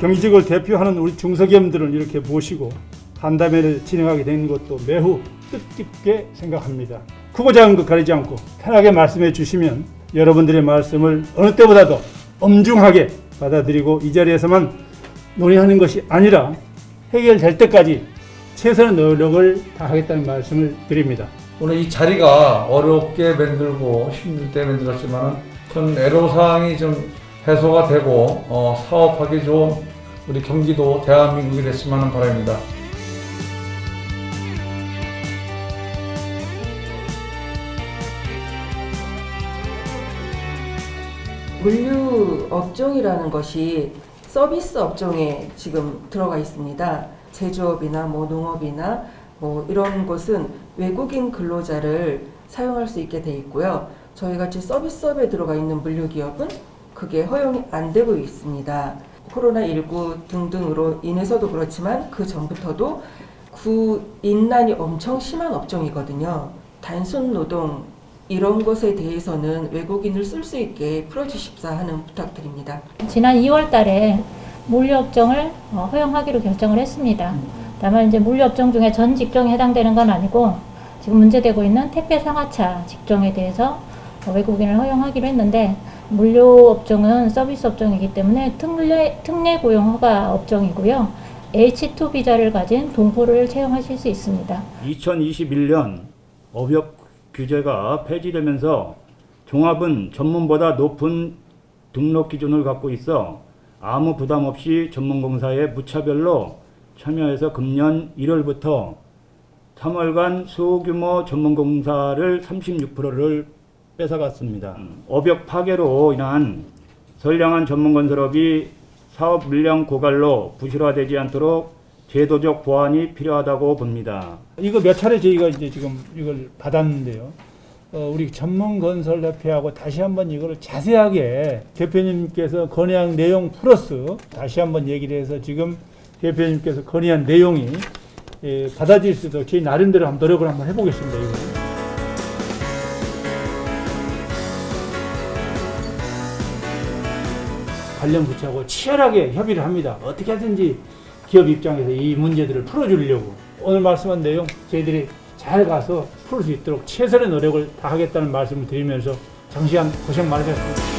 경기직을 대표하는 우리 중소기업들을 이렇게 모시고 간담회를 진행하게 된 것도 매우 뜻깊게 생각합니다. 크고 작은 것 가리지 않고 편하게 말씀해 주시면 여러분들의 말씀을 어느 때보다도 엄중하게 받아들이고 이 자리에서만 논의하는 것이 아니라 해결될 때까지 최선의 노력을 다하겠다는 말씀을 드립니다. 오늘 이 자리가 어렵게 만들고 힘들 때 만들었지만 전 애로사항이 좀 해소가 되고 어, 사업하기 좋은 우리 경기도 대한민국이 됐으면 하는 바람입니다. 물류 업종이라는 것이 서비스 업종에 지금 들어가 있습니다. 제조업이나 뭐 농업이나 뭐 이런 곳은 외국인 근로자를 사용할 수 있게 돼 있고요. 저희 같이 서비스업에 들어가 있는 물류 기업은 그게 허용이 안 되고 있습니다. 코로나19 등등으로 인해서도 그렇지만 그 전부터도 구인난이 엄청 심한 업종이거든요. 단순 노동 이런 것에 대해서는 외국인을 쓸 수 있게 풀어주십사 하는 부탁드립니다. 지난 2월 달에 물류업종을 어, 허용하기로 결정을 했습니다. 다만 이제 물류업종 중에 전 직종에 해당되는 건 아니고 지금 문제되고 있는 택배 상하차 직종에 대해서 어, 외국인을 허용하기로 했는데 물류 업종은 서비스 업종이기 때문에 특례, 특례 고용 허가 업종이고요. H2 비자를 가진 동포를 채용하실 수 있습니다. 2021년 업역 규제가 폐지되면서 종합은 전문보다 높은 등록 기준을 갖고 있어 아무 부담 없이 전문공사에 무차별로 참여해서 금년 1월부터 3월간 소규모 전문공사를 36%를 뺏어갔습니다. 업역 파괴로 인한 선량한 전문건설업이 사업 물량 고갈로 부실화되지 않도록 제도적 보완이 필요하다고 봅니다. 이거 몇 차례 저희가 이제 지금 이걸 받았는데요. 어, 우리 전문건설협회하고 다시 한번 이거를 자세하게 대표님께서 건의한 내용 플러스 다시 한번 얘기를 해서 지금 대표님께서 건의한 내용이 예, 받아들일 수 있도록 저희 나름대로 한번 노력을 한번 해보겠습니다. 이거. 관련 부처하고 치열하게 협의를 합니다. 어떻게 하든지 기업 입장에서 이 문제들을 풀어주려고 오늘 말씀한 내용 저희들이 잘 가서 풀 수 있도록 최선의 노력을 다하겠다는 말씀을 드리면서 장시간 고생 많으셨습니다.